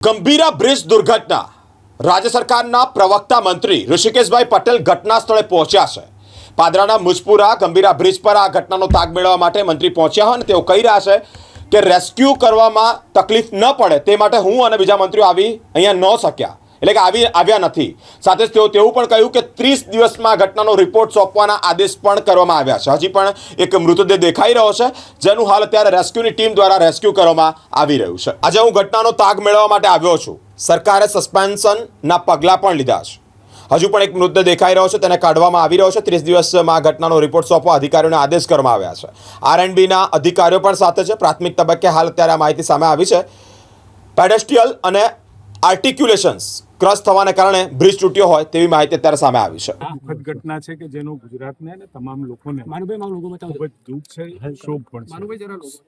Gambhira bridge દુર્ઘટના. રાજ્ય સરકારના પ્રવક્તા મંત્રી ઋષિકેશભાઈ પટેલ ઘટના સ્થળે પહોંચ્યા છે. પાદરાના મુજપુરા ગંભીરા બ્રિજ પર આ ઘટનાનો તાગ મેળવવા માટે મંત્રી પહોંચ્યા અને તેઓ કહી રહ્યા છે કે રેસ્ક્યુ કરવામાં તકલીફ ન પડે તે માટે હું અને બીજા મંત્રીઓ આવી અહીંયા ન શક્યા. એટલે કે આવી આવ્યા નથી. સાથે જ તેઓ તેવું પણ કહ્યું કે ત્રીસ દિવસમાં ઘટનાનો રિપોર્ટ સોંપવાના આદેશ પણ કરવામાં આવ્યા છે. હજી પણ એક મૃતદેહ દેખાઈ રહ્યો છે, જેનું હાલ અત્યારે રેસ્ક્યુની ટીમ દ્વારા રેસ્ક્યુ કરવામાં આવી રહ્યું છે. આજે હું ઘટનાનો તાગ મેળવવા માટે આવ્યો છું. સરકારે સસ્પેન્શનના પગલાં પણ લીધા છે. હજુ પણ એક મૃતદેહ દેખાઈ રહ્યો છે, તેને કાઢવામાં આવી રહ્યો છે. ત્રીસ દિવસમાં ઘટનાનો રિપોર્ટ સોંપવા અધિકારીઓને આદેશ કરવામાં આવ્યા છે. આરએનબીના અધિકારીઓ પણ સાથે છે. પ્રાથમિક તબક્કે હાલ અત્યારે આ માહિતી સામે આવી છે. પેડેસ્ટ્રિયલ અને આર્ટિક્યુલેશન્સ ક્રશ થવાને કારણે બ્રિજ તૂટ્યો હોય તેવી માહિતી અત્યારે સામે આવી છે. આ દુઃખદ ઘટના છે કે જેનું ગુજરાતને અને તમામ લોકોને માનુભાઈ મારું લોકો બતાવો. ખૂબ જ દુઃખ છે શોક પણ છે. માનુભાઈ જરા લોકો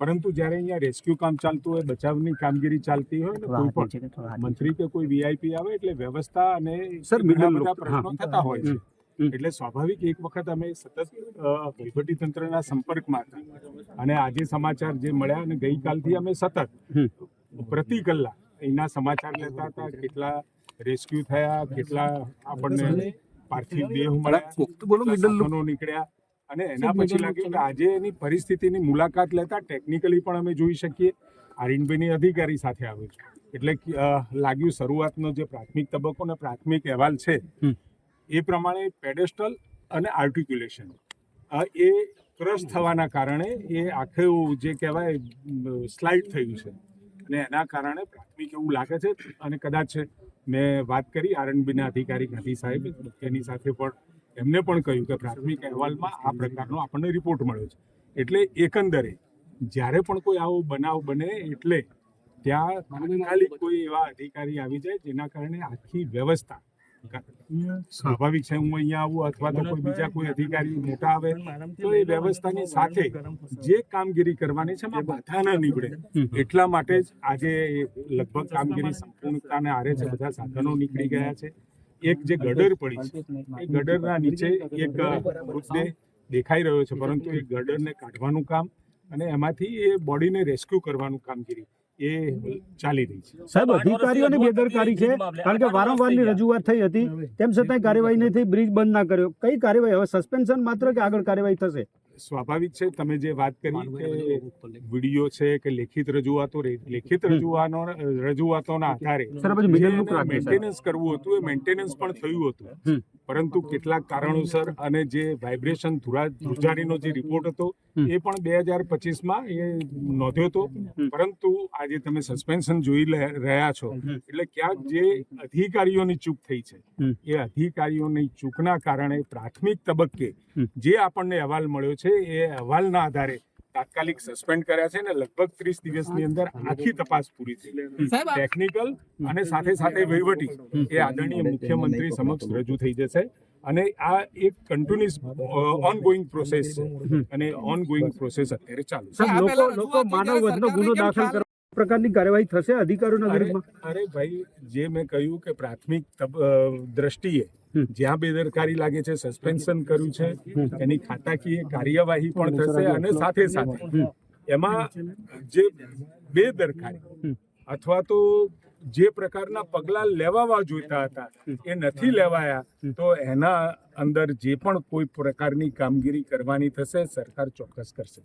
પરંતુ જ્યારે અહીંયા રેસ્ક્યુ કામ ચાલતું હોય બચાવની કામગીરી ચાલતી હોય ને કોઈ પણ મંત્રી કે કોઈ વીઆઈપી આવે એટલે વ્યવસ્થા અને સર, મિડલ બધા લોકો, પ્રશ્નો થતા હોય છે. એટલે સ્વાભાવિક એક વખત અમે સતત વહીવટી વહીવટીતંત્રના સંપર્કમાં હતા. અને આજે સમાચાર જે મળ્યા અને ગઈકાલથી અમે સતત પ્રતિ કલાક એના સમાચાર લેતા હતા કેટલા રેસ્ક્યુ થયા કેટલા આપણને પાર્થિવ દેહ મળ્યા નીકળ્યા. અને એના પછી લાગ્યું કે આજે એની પરિસ્થિતિની મુલાકાત લેતા ટેકનિકલી પણ અમે જોઈ શકીએ. આરિનભાઈની અધિકારી સાથે આવ્યું છું. એટલે કે, લાગ્યું શરૂઆતનો જે પ્રાથમિક તબક્કો અને પ્રાથમિક અહેવાલ છે એ પ્રમાણે પેડેસ્ટલ અને આર્ટિક્યુલેશન એ ક્રશ થવાના કારણે એ આખું જે કહેવાય સ્લાઇડ થયું છે. અને એના કારણે પ્રાથમિક એવું લાગે છે અને કદાચ મેં વાત કરી આરએનબીના અધિકારી ગાંધી સાહેબ, તેની સાથે પણ એમને પણ કહ્યું કે પ્રાથમિક અહેવાલમાં આ પ્રકારનો આપણને રિપોર્ટ મળ્યો છે. એટલે એકંદરે જ્યારે પણ કોઈ આવો બનાવ બને એટલે ત્યાં કોઈ એવા અધિકારી આવી જાય જેના કારણે આખી વ્યવસ્થા સ્વાભાવિક છે હું અહીંયા આવું અથવા તો કોઈ બીજા કોઈ અધિકારી મોટા આવે તો એ વ્યવસ્થાની સાથે જે કામગીરી કરવાની છે એમાં બાધા ન નીકળે. એટલા માટે જ આજે લગભગ કામગીરી સંપૂર્ણતાને આરે છે બધા સાધનો નીકળી ગયા છે. એક જે ગડર પડી છે એ ગડરના નીચે એક મૃતદેહ દેખાઈ રહ્યો છે પરંતુ એ ગડરને કાઢવાનું કામ અને એમાંથી એ બોડીને રેસ્ક્યુ કરવાનું કામગીરી. એ ચાલી રહી છે. સાહેબ અધિકારીઓની બેદરકારી છે કારણ કે વારંવારની રજૂઆત થઈ હતી તેમ છતાં કાર્યવાહી નહીં થઈ બ્રિજ બંધ ના કર્યો. કઈ કાર્યવાહી? હવે સસ્પેન્શન માત્ર કે આગળ કાર્યવાહી થશે? સ્વાભાવિક છે તમે જે વાત કરી કે વીડિયો છે કે લેખિત રજૂઆતો રે- લેખિત રજૂઆતો રજૂઆતોના આધારે મેન્ટેનન્સ કરવું હતું એ મેન્ટેનન્સ પણ થયું હતું. પરંતુ કેટલાક કારણોસર અને જે વાઇબ્રેશન ધ્રુજારીનો જે રિપોર્ટ હતો એ પણ બે હજાર પચીસમાં એ નોંધ્યો હતો. પરંતુ આજે તમે સસ્પેન્શન જોઈ રહ્યા છો એટલે ક્યાંક જે અધિકારીઓની ચૂક થઈ છે એ અધિકારીઓની ચૂકના કારણે પ્રાથમિક તબક્કે જે આપણને અહેવાલ મળ્યો છે એ અહેવાલના આધારે તાત્કાલિક સસ્પેન્ડ કર્યા છે અને લગભગ ત્રીસ દિવસની અંદર આખી તપાસ પૂરી થઈ. ટેકનિકલ અને સાથે સાથે વહીવટી એ આદરણીય મુખ્યમંત્રી સમક્ષ રજૂ થઈ જશે. અને આ એક કન્ટિન્યુઅસ ઓનગોઈંગ પ્રોસેસ છે. અને ઓનગોઈંગ પ્રોસેસ અત્યારે ચાલુ છે. લોકો લોકો માનવ વધનો ગુનો દાખલ કરવા પ્રકારની કાર્યવાહી થશે અધિકારીઓના અરે વિરુદ્ધમાં? અરે ભાઈ જે મેં કહ્યું કે પ્રાથમિક દ્રષ્ટિએ જ્યાં બેદરકારી લાગે છે સસ્પેન્શન કર્યું છે એની ખાતાકીય કાર્યવાહી પણ થશે અને સાથે સાથે એમાં જે બેદરકારી અથવા તો જે પ્રકારના પગલાં લેવાવા જોઈતા હતા એ નથી લેવાયા તો એના અંદર જે પણ કોઈ પ્રકારની કામગીરી કરવાની થશે સરકાર ચોક્કસ કરશે.